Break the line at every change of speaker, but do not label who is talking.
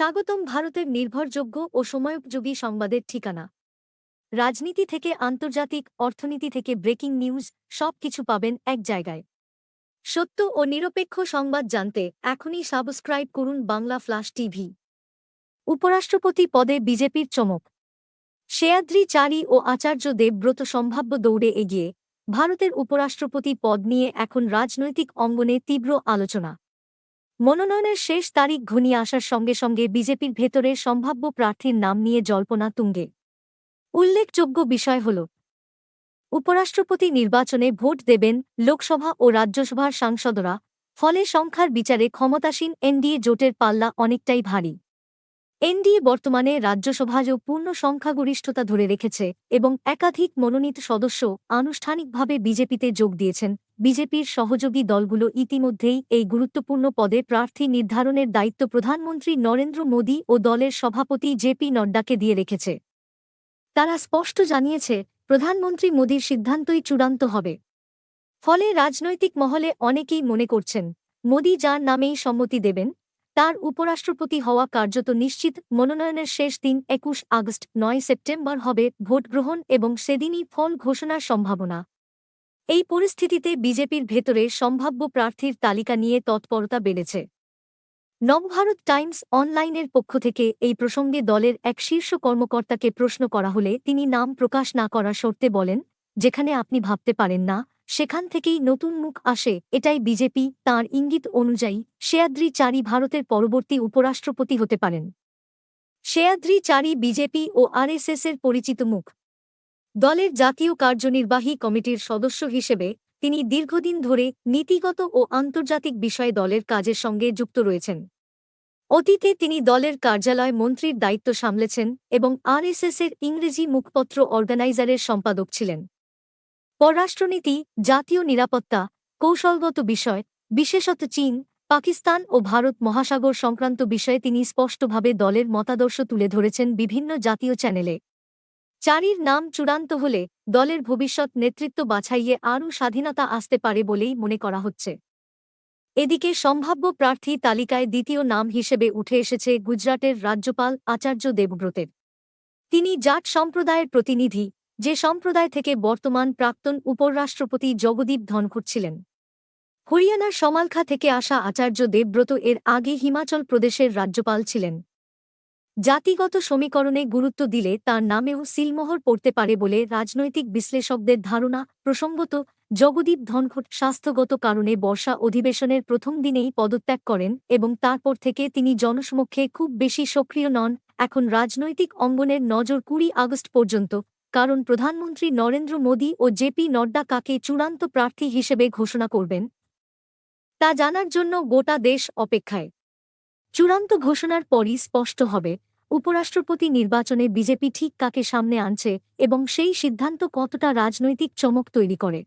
স্বাগতম ভারতের নির্ভরযোগ্য ও সময়োপযোগী সংবাদের ঠিকানা। রাজনীতি থেকে আন্তর্জাতিক অর্থনীতি থেকে ব্রেকিং নিউজ সব কিছু পাবেন এক জায়গায়। সত্য ও নিরপেক্ষ সংবাদ জানতে এখনই সাবস্ক্রাইব করুন বাংলা ফ্লাশ টিভি। উপরাষ্ট্রপতি পদে বিজেপির চমক। শেয়াদ্রি চারি ও আচার্য দেবব্রত সম্ভাব্য দৌড়ে এগিয়ে, ভারতের উপরাষ্ট্রপতি পদ নিয়ে এখন রাজনৈতিক অঙ্গনে তীব্র আলোচনা। মনোনয়নের শেষ তারিখ ঘনিয়ে আসার সঙ্গে সঙ্গে বিজেপির ভেতরে সম্ভাব্য প্রার্থীর নাম নিয়ে জল্পনা তুঙ্গে। উল্লেখযোগ্য বিষয় হল, উপরাষ্ট্রপতি নির্বাচনে ভোট দেবেন লোকসভা ও রাজ্যসভার সাংসদরা, ফলে সংখ্যার বিচারে ক্ষমতাসীন এনডিএ জোটের পাল্লা অনেকটাই ভারী। এনডিএ বর্তমানে রাজ্যসভায়ও পূর্ণ সংখ্যাগরিষ্ঠতা ধরে রেখেছে এবং একাধিক মনোনীত সদস্য আনুষ্ঠানিকভাবে বিজেপিতে যোগ দিয়েছেন। বিজেপির সহযোগী দলগুলো ইতিমধ্যেই এই গুরুত্বপূর্ণ পদে প্রার্থী নির্ধারণের দায়িত্ব প্রধানমন্ত্রী নরেন্দ্র মোদী ও দলের সভাপতি জেপি নড্ডাকে দিয়ে রেখেছে। তারা স্পষ্ট জানিয়েছে, প্রধানমন্ত্রী মোদীর সিদ্ধান্তই চূড়ান্ত হবে। ফলে রাজনৈতিক মহলে অনেকেই মনে করছেন, মোদী যার নামেই সম্মতি দেবেন, তার উপরাষ্ট্রপতি হওয়া কার্যত নিশ্চিত, মনোনয়নের শেষ দিন একুশ আগস্ট নয় সেপ্টেম্বর হবে ভোটগ্রহণ এবং সেদিনই ফল ঘোষণার সম্ভাবনা। এই পরিস্থিতিতে বিজেপির ভেতরে সম্ভাব্য প্রার্থীর তালিকা নিয়ে তৎপরতা বেড়েছে। নবভারত টাইমস অনলাইনের পক্ষ থেকে এই প্রসঙ্গে দলের এক শীর্ষ কর্মকর্তাকে প্রশ্ন করা হলে তিনি নাম প্রকাশ না করার শর্তে বলেন, যেখানে আপনি ভাবতে পারেন না, সেখান থেকেই নতুন মুখ আসে, এটাই বিজেপি, তাঁর ইঙ্গিত অনুযায়ী শেয়াদ্রি চারি ভারতের পরবর্তী উপরাষ্ট্রপতি হতে পারেন। শেয়াদ্রি চারি বিজেপি ও আরএসএসের পরিচিত মুখ। দলের জাতীয় কার্যনির্বাহী কমিটির সদস্য হিসেবে তিনি দীর্ঘদিন ধরে নীতিগত ও আন্তর্জাতিক বিষয়ে দলের কাজের সঙ্গে যুক্ত রয়েছেন। অতীতে তিনি দলের কার্যালয় মন্ত্রীর দায়িত্ব সামলেছেন এবং আরএসএসের ইংরেজি মুখপত্র অর্গানাইজারের সম্পাদক ছিলেন। পররাষ্ট্রনীতি, জাতীয় নিরাপত্তা, কৌশলগত বিষয়, বিশেষত চীন, পাকিস্তান ও ভারত মহাসাগর সংক্রান্ত বিষয়ে তিনি স্পষ্টভাবে দলের মতাদর্শ তুলে ধরেছেন বিভিন্ন জাতীয় চ্যানেলে। চারির নাম চূড়ান্ত হলে দলের ভবিষ্যৎ নেতৃত্ব বাছাইয়ে আরও স্বাধীনতা আসতে পারে বলেই মনে করা হচ্ছে। এদিকে সম্ভাব্য প্রার্থী তালিকায় দ্বিতীয় নাম হিসেবে উঠে এসেছে গুজরাটের রাজ্যপাল আচার্য দেবব্রতের। তিনি জাট সম্প্রদায়ের প্রতিনিধি, যে সম্প্রদায় থেকে বর্তমান প্রাক্তন উপরাষ্ট্রপতি জগদীপ ধনখড় ছিলেন। হরিয়ানার সমালখা থেকে আসা আচার্য দেবব্রত এর আগে হিমাচল প্রদেশের রাজ্যপাল ছিলেন। জাতিগত সমীকরণে গুরুত্ব দিলে তার নামেও সিলমোহর পড়তে পারে বলে রাজনৈতিক বিশ্লেষকদের ধারণা প্রসঙ্গত, জগদীপ ধনখট স্বাস্থ্যগত কারণে বর্ষা অধিবেশনের প্রথম দিনেই পদত্যাগ করেন এবং তারপর থেকে তিনি জনসমক্ষে খুব বেশি সক্রিয় নন, এখন রাজনৈতিক অঙ্গনের নজর কুড়ি আগস্ট পর্যন্ত, কারণ প্রধানমন্ত্রী নরেন্দ্র মোদী ও জেপি নড্ডা কাকে চূড়ান্ত প্রার্থী হিসেবে ঘোষণা করবেন। তা জানার জন্য গোটা দেশ অপেক্ষায়। চূড়ান্ত ঘোষণার পরই স্পষ্ট হবে উপরাষ্ট্রপতি নির্বাচনে বিজেপি ঠিক কাকে সামনে আনছে এবং সেই সিদ্ধান্ত কতটা রাজনৈতিক চমক তৈরি করে?